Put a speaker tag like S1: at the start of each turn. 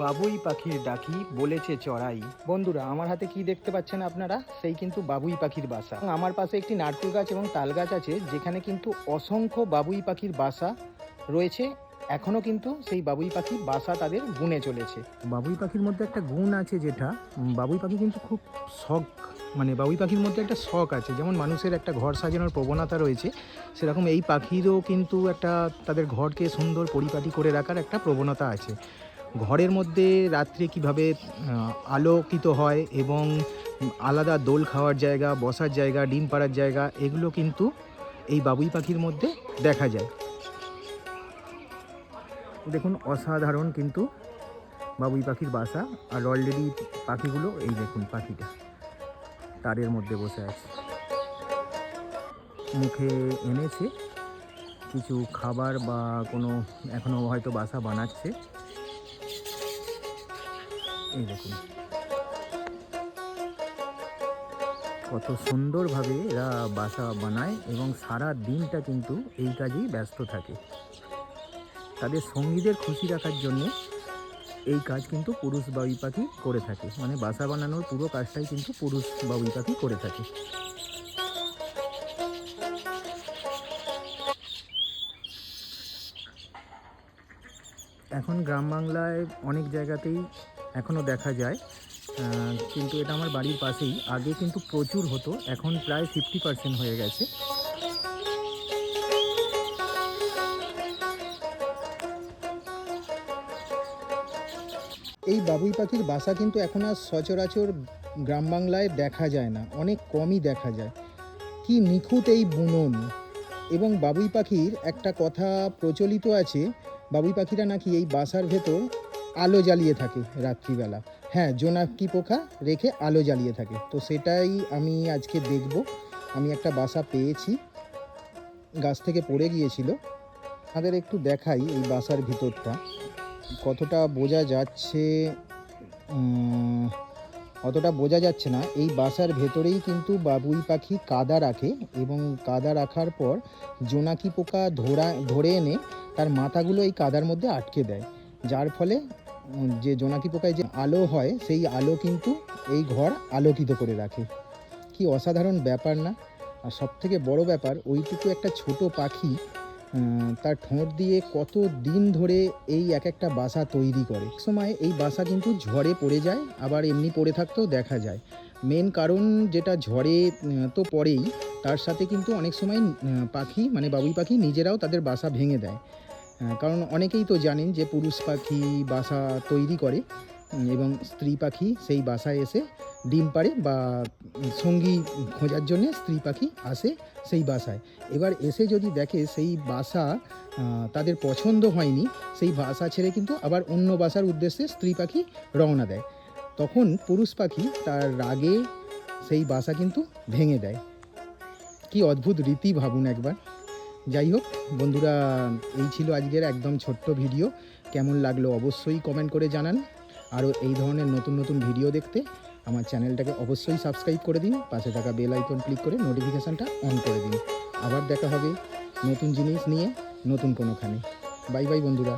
S1: বাবুই পাখির ডাকি বলেছে চড়াই। বন্ধুরা, আমার হাতে কি দেখতে পাচ্ছেন আপনারা? সেই কিন্তু বাবুই পাখির বাসা। আমার পাশে একটি নারকেল গাছ এবং তাল গাছ আছে, যেখানে কিন্তু অসংখ্য বাবুই পাখির বাসা রয়েছে। এখনও কিন্তু সেই বাবুই পাখি বাসা তাদের গুনে চলেছে। বাবুই পাখির মধ্যে একটা গুণ আছে যেটা বাবুই পাখি কিন্তু খুব শখ মানে বাবুই পাখির মধ্যে একটা শখ আছে। যেমন মানুষের একটা ঘর সাজানোর প্রবণতা রয়েছে, সেরকম এই পাখিরও কিন্তু একটা তাদের ঘরকে সুন্দর পরিপাটি করে রাখার একটা প্রবণতা আছে। ঘরের মধ্যে রাত্রে কীভাবে আলোকিত হয় এবং আলাদা দোল খাওয়ার জায়গা, বসার জায়গা, ডিম পাড়ার জায়গা, এগুলো কিন্তু এই বাবুই পাখির মধ্যে দেখা যায়। দেখুন, অসাধারণ কিন্তু বাবুই পাখির বাসা আর অলরেডি পাখিগুলো এই দেখুন পাখিটা, তারের মধ্যে বসে আছে। মুখে এনেছে, কিছু খাবার বা কোনো এখনও হয়তো বাসা বানাচ্ছে। এই কত সুন্দরভাবে এরা বাসা বানায় এবং সারা দিনটা কিন্তু এই কাজেই ব্যস্ত থাকে। তাদের সঙ্গীদের খুশি রাখার জন্য এই কাজ কিন্তু পুরুষ বাবুই পাখি করে থাকে। মানে বাসা বানানোর পুরো কাজটাই কিন্তু পুরুষ বাবুই পাখি করে থাকে। এখন গ্রাম বাংলায় অনেক জায়গাতেই এখনও দেখা যায়। কিন্তু এটা আমার বাড়ির পাশেই। আগে কিন্তু প্রচুর হতো, এখন প্রায় ফিফটি পার্সেন্ট হয়ে গেছে। এই বাবুই পাখির বাসা কিন্তু এখন আর সচরাচর গ্রাম বাংলায় দেখা যায় না, অনেক কমই দেখা যায়। কি নিখুঁত এই বুনন। এবং বাবুই পাখির একটা কথা প্রচলিত আছে, বাবুই পাখিরা নাকি এই বাসার ভেতর আলো জ্বালিয়ে থাকে রাত্রিবেলা। হ্যাঁ জোনাকি পোকা? রেখে আলো জ্বালিয়ে থাকে। তো সেটাই আমি আজকে দেখব। আমি একটা বাসা পেয়েছি। গাছ থেকে পড়ে গিয়েছিল। তাদের একটু দেখাই এই বাসার ভিতরটা। কতটা বোঝা যাচ্ছে অতটা বোঝা যাচ্ছে না। এই বাসার ভেতরেই কিন্তু বাবুই পাখি কাদা রাখে এবং কাদা রাখার পর জোনাকি পোকা ধরা, ধরে এনে তার মাথাগুলো এই কাদার মধ্যে আটকে দেয়। যার ফলে যে জোনাকি পোকায় যে আলো হয়, সেই আলো কিন্তু এই ঘর আলোকিত করে রাখে। কি অসাধারণ ব্যাপার না? আর সব থেকে বড় ব্যাপার, ওইটুকু একটা ছোট পাখি তার ঠোঁট দিয়ে কত দিন ধরে এই এক একটা বাসা তৈরি করে। সময় এই বাসা কিন্তু ঝড়ে পড়ে যায়, আবার এমনি পড়ে থাকতেও দেখা যায়। মেন কারণ যেটা ঝড়ে তো পড়েই, তার সাথে কিন্তু অনেক সময় পাখি মানে বাবুই পাখি নিজেরাও তাদের বাসা ভেঙে দেয়। কারণ অনেকেই তো জানেন যে পুরুষ পাখি বাসা তৈরি করে এবং স্ত্রী পাখি সেই বাসায় এসে ডিম পাড়ে বা সঙ্গী খোঁজার জন্য স্ত্রী পাখি আসে সেই বাসায়। এবার এসে যদি দেখে সেই বাসা তাদের পছন্দ হয়নি, সেই বাসা ছেড়ে কিন্তু আবার অন্য বাসার উদ্দেশ্যে স্ত্রী পাখি রওনা দেয়। তখন পুরুষ পাখি তার রাগে সেই বাসা কিন্তু ভেঙে দেয়। কি অদ্ভুত রীতি ভাবুন একবার। যাই হোক, বন্ধুরা, এই ছিল আজকের একদম ছোট্ট ভিডিও। কেমন লাগল অবশ্যই কমেন্ট করে জানান। আরও এই ধরনের নতুন নতুন ভিডিও দেখতে আমার চ্যানেলটাকে অবশ্যই সাবস্ক্রাইব করে দিন, পাশে থাকা বেল আইকন ক্লিক করে নোটিফিকেশানটা অন করে দিন। আবার দেখা হবে নতুন জিনিস নিয়ে, নতুন কোনোখানে। বাই বাই বন্ধুরা।